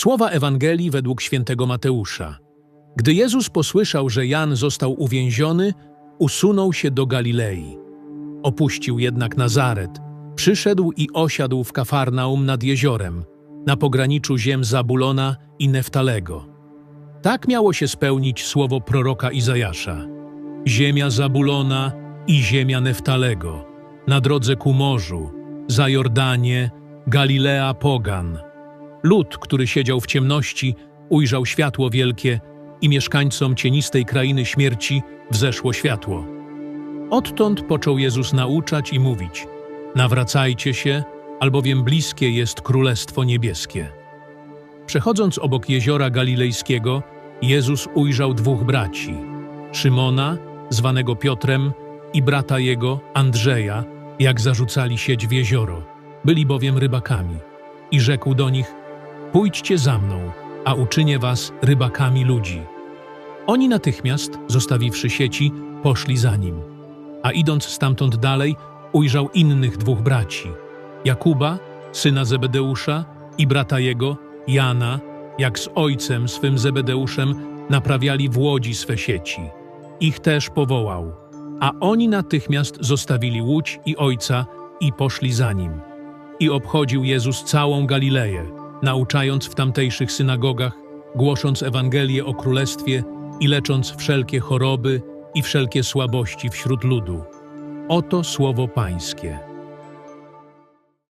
Słowa Ewangelii według świętego Mateusza. Gdy Jezus posłyszał, że Jan został uwięziony, usunął się do Galilei. Opuścił jednak Nazaret, przyszedł i osiadł w Kafarnaum nad jeziorem, na pograniczu ziem Zabulona i Neftalego. Tak miało się spełnić słowo proroka Izajasza. Ziemia Zabulona i ziemia Neftalego, na drodze ku morzu, za Jordanie, Galilea Pogan. Lud, który siedział w ciemności, ujrzał światło wielkie i mieszkańcom cienistej krainy śmierci wzeszło światło. Odtąd począł Jezus nauczać i mówić: Nawracajcie się, albowiem bliskie jest Królestwo Niebieskie. Przechodząc obok jeziora galilejskiego, Jezus ujrzał dwóch braci: Szymona, zwanego Piotrem, i brata jego, Andrzeja, jak zarzucali sieć w jezioro. Byli bowiem rybakami. I rzekł do nich: Pójdźcie za mną, a uczynię was rybakami ludzi. Oni natychmiast, zostawiwszy sieci, poszli za nim. A idąc stamtąd dalej, ujrzał innych dwóch braci: Jakuba, syna Zebedeusza, i brata jego, Jana, jak z ojcem swym Zebedeuszem naprawiali w łodzi swe sieci. Ich też powołał, a oni natychmiast zostawili łódź i ojca i poszli za nim. I obchodził Jezus całą Galileję, nauczając w tamtejszych synagogach, głosząc Ewangelię o Królestwie i lecząc wszelkie choroby i wszelkie słabości wśród ludu. Oto słowo Pańskie.